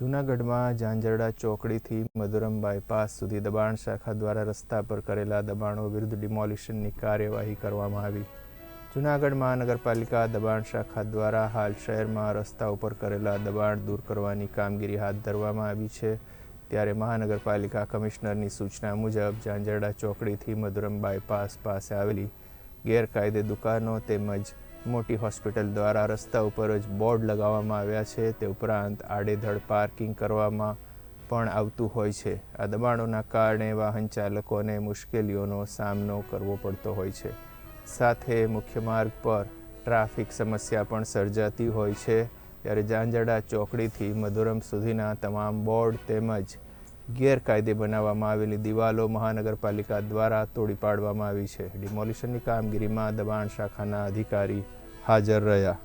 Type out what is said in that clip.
જૂનાગઢમાં ઝાંઝરડા ચોકડીથી મધુરમ બાયપાસ સુધી દબાણ શાખા દ્વારા રસ્તા પર કરેલા દબાણો વિરુદ્ધ ડિમોલિશનની કાર્યવાહી કરવામાં આવી. જૂનાગઢ મહાનગરપાલિકા દબાણ શાખા દ્વારા હાલ શહેરમાં રસ્તા ઉપર કરેલા દબાણ દૂર કરવાની કામગીરી હાથ ધરવામાં આવી છે. ત્યારે મહાનગરપાલિકા કમિશનરની સૂચના મુજબ ઝાંઝરડા ચોકડીથી મધુરમ બાયપાસ પાસે આવેલી ગેરકાયદે દુકાનો તેમજ મોટી હોસ્પિટલ દ્વારા રસ્તા ઉપર જ બોર્ડ લગાવવામાં આવ્યા છે. તે ઉપરાંત આડેધડ પાર્કિંગ કરવામાં પણ આવતું હોય છે. આ દબાણોના કારણે વાહન ચાલકોને મુશ્કેલીઓનો સામનો કરવો પડતો હોય છે. સાથે મુખ્ય માર્ગ પર ટ્રાફિક સમસ્યા પણ સર્જાતી હોય છે. ત્યારે જાંજડા ચોકડીથી મધુરમ સુધીના તમામ બોર્ડ તેમજ ગેરકાયદે બનાવવામાં આવેલી દિવાલો મહાનગરપાલિકા દ્વારા તોડી પાડવામાં આવી છે. ડિમોલિશનની કામગીરીમાં દબાણ શાખાના અધિકારી હાજર રહ્યા.